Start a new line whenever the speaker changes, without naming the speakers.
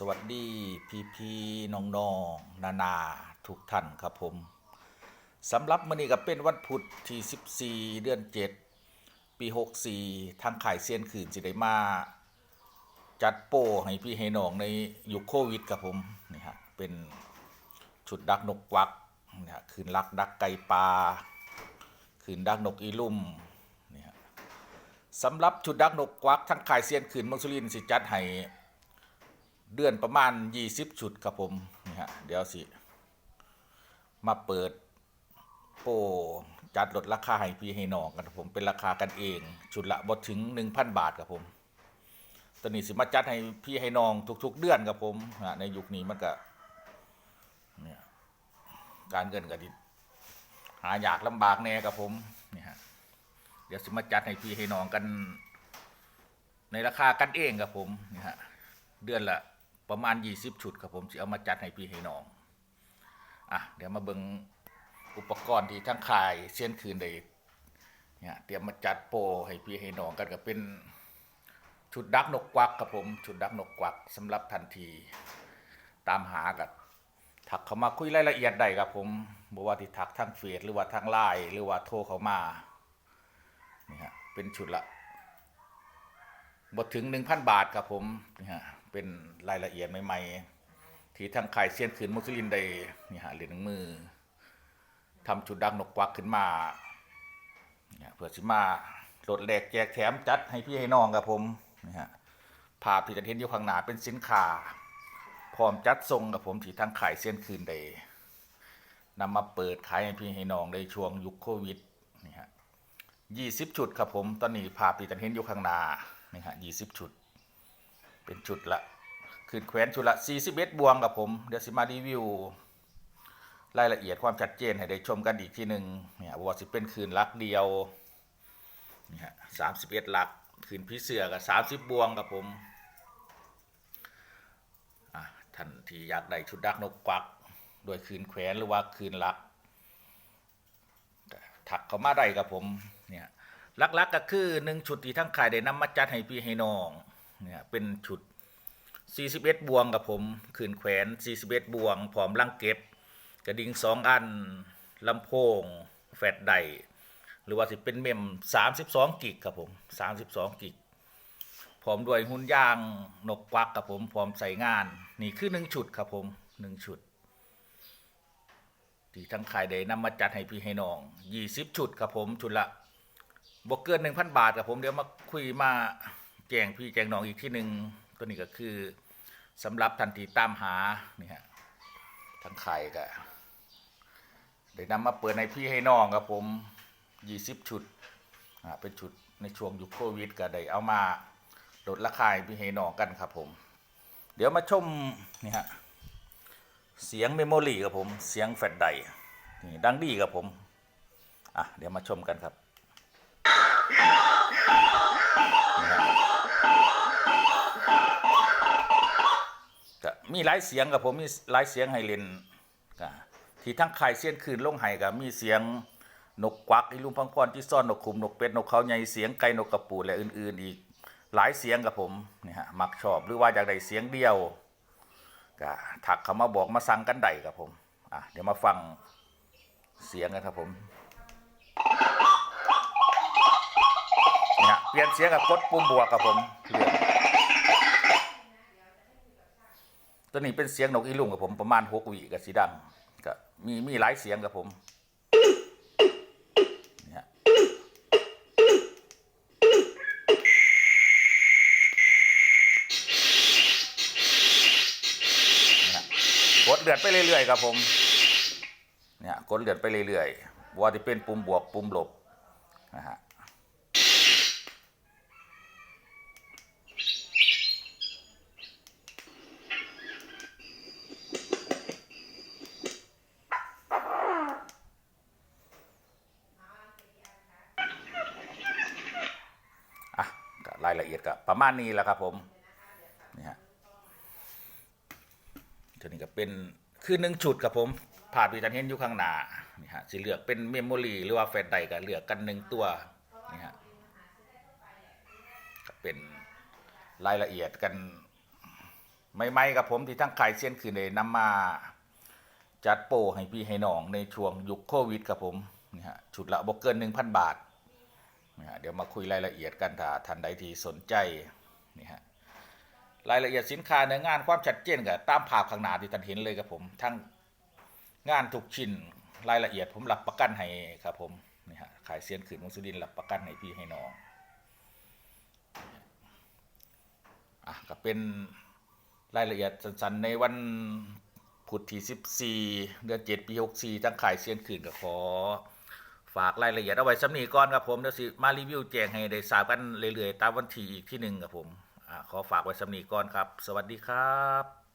สวัสดีพี่พี่น้องน้องนานาทุกท่านครับผมสำหรับมื้อนี้ก็เป็นวันพุธที่ 14 เดือน 7 ปี 64 ทางขายเซียนขืนสิได้มา จัดโปให้พี่ให้น้องในยุคโควิดครับผมนี่ฮะเป็นชุดดักนกวักนี่ฮะคืนลักดักไก่ปลาคืนดักนกอีลุ่มนี่ฮะสำหรับชุดดักนกกวักทางขายเซียนขืนมืองสุรินสิจัดให้ เดือนประมาณ 20 ชุดครับผมนี่ฮะเดี๋ยวสิ มาเปิดโปจัดลดราคาให้พี่ให้น้องกันครับผมเป็นราคากันเอง ชุดละบ่ถึง 1,000 บาทครับผมตอนนี้สิมาจัดให้พี่ให้น้องทุก ๆ เดือนครับผมในยุคนี้มันก็เนี่ยการเงินก็ดิหาอยากลำบากแน่ครับผมนี่ฮะเดี๋ยวสิมาจัดให้พี่ให้น้องกัน ในราคากันเองครับผมนี่ฮะเดือนละ ประมาณ 20 ชุดครับผมจะเอามาจัดให้พี่ให้น้อง อะ เดี๋ยวมาเบิงอุปกรณ์ที่ทั้งขายเช่นคืนได้เนี่ยเตรียมมาจัดโปรให้พี่ให้น้องกันก็เป็นชุดดักนกกวักครับผมชุดดักนกกวักสำหรับทันทีตามหากับถักเข้ามาคุยรายละเอียดได้ครับผมบอกว่าที่ถักทางเฟซหรือว่าทางไลน์หรือว่าโทรเข้ามานี่ฮะเป็นชุดละบทถึง1,000บาทครับผมนี่ฮะ เป็นรายละเอียดใหม่ๆ ที่ทางขายเซียนขืนมุสลินได้นี่ฮะเหรียญหนึ่งมือทำชุดดังนกกวักขึ้นมาเนี่ยเพื่อสิมาลดแหลกแจกแถมจัดให้พี่ให้น้องครับผมนี่ฮะภาพที่จะเห็นอยู่ข้างหน้าเป็นสินค้าพร้อมจัดส่งกับผมที่ทางขายเซียนคืนได้นำมาเปิดขายให้พี่ให้น้องในช่วงยุคโควิดนี่ฮะยี่สิบชุดครับผมตอนนี้ภาพที่ท่านเห็นอยู่ข้างหน้านี่ฮะยี่สิบชุด เป็นชุดละคืนแขวนชุดละสี่สิบเอ็ดบวงครับผม เดี๋ยวสิมารีวิว รายละเอียดความชัดเจนให้ได้ชมกันอีกทีหนึ่งเนี่ยว่าสิเป็นคืนลักเดียวนี่ฮะสามสิบเอ็ดลักคืนพี่เสือกับสามสิบบวงครับผมท่านที่อยากได้ชุดดักนกกวักโดยคืนแขวนหรือว่าคืนลักถักเข้ามาได้ครับผมเนี่ยลักๆก็คือหนึ่งชุดที่ทั้งขายได้นำมาจัดให้พี่ให้น้อง เนี่ยเป็นชุด 41 บวงกับผมคืนแขวน 41 บวงพร้อมลังเก็บ กระดิ่งสองอันลำโพง แฟลชไดหรือว่าสิเป็นเมม 32 กิกครับผม 32 กิกพร้อมด้วยหุ่นยางนกควักครับผมพร้อมใส่งาน นี่คือหนึ่งชุดครับผมหนึ่งชุดที่ทั้งขายได้นำมาจัดให้พี่ให้น้อง 20 ชุดครับผมชุดละบวกเกิน 1,000 บาทครับผมเดี๋ยวมาคุยมา แจ้งพี่แจ้งน้องอีกที่หนึ่งตัวนี้ก็คือสำหรับทันทีตามหานี่ฮะทั้งไขายก็ได้นำมาเปิดให้พี่ให้น้องครับผม20ชุดอ่าเป็นชุดในช่วงยุคโควิดก็ได้เอามาลดราคาพี่ให้น้องกันครับผม เดี๋ยวมาชมนี่ฮะเสียงเมมโมรี่ครับผมเสียงแฟลชไดร์นี่ดังดีครับผมอะเดี๋ยวมาชมกันครับ มีหลายเสียงครับผมมีหลายเสียงให้เล่นก็ที่ทั้งไขายเสียงคืนลงไห้ก็มีเสียงนกกวักอีลุมพังพรที่ซ่อนนกขุมนกเป็ดนกเขาใหญ่เสียงไก่นกกระปูและอื่น ๆ อีกหลายเสียงครับผมนี่ฮะมักชอบหรือว่าอยากได้เสียงเดียวก็ถักเขามาบอกมาสั่งกันได้ครับผมอะเดี๋ยวมาฟังเสียงกันครับผมเนี่ยเปลี่ยนเสียงกับกดปุ่มบวกครับผมเลือก ตัวนี้เป็นเสียงนกอีลุงกับผมประมาณหกวิกับสีดังก็มีมีหลายเสียงกับผมเนี่ยกดเลือดไปเรื่อยๆครับผมเนี่ยกดเลือดไปเรื่อยๆว่าที่เป็นปุ่มบวกปุ่มลบนะฮะ อะก็ รายละเอียดก็ประมาณนี้แหละครับผมนี่ฮะตัวนี้ก็เป็นคือหนึ่งชุดครับผมผ่านวิจารเห็นอยู่ข้างหน้านี่ฮะสิเหลือกเป็นเมมโมรีหรือว่าแฟลชไดร์ก็เหลือกกันหนึ่งตัวนี่ฮะก็เป็นรายละเอียดกันไม่ไม่กับผมที่ทั้งขายเส้นคืนเลยนำมาจัดโปรให้พี่ให้น้องในช่วงยุคโควิดครับผมนี่ฮะชุดละบ่เกิน1,000บาทนี่ฮะ เดี๋ยวมาคุยรายละเอียดกันถ้าท่านใดที่สนใจนี่ฮะรายละเอียดสินค้าเนื้องานความชัดเจนกับตามภาพข้างหน้าที่ท่านเห็นเลยครับผมทั้งงานทุกชิ้นรายละเอียดผมรับประกันให้ครับผมนี่ฮะขายเสียนขืนมุสุดินทร์รับประกันให้พี่ให้น้องอะก็เป็นรายละเอียดสั้นๆในวันพุธที่ 14 เดือน 7 ปี 64จังขายเสียนขืนก็ขอ ฝากรายละเอียดเอาไว้สำนีก่อนครับผมเดี๋ยวสิมารีวิวแจงให้ได้ทราบกันเรื่อยๆตามวันที่อีกที่หนึ่งครับผมอ่าขอฝากไว้สำนีก่อนครับ สวัสดีครับ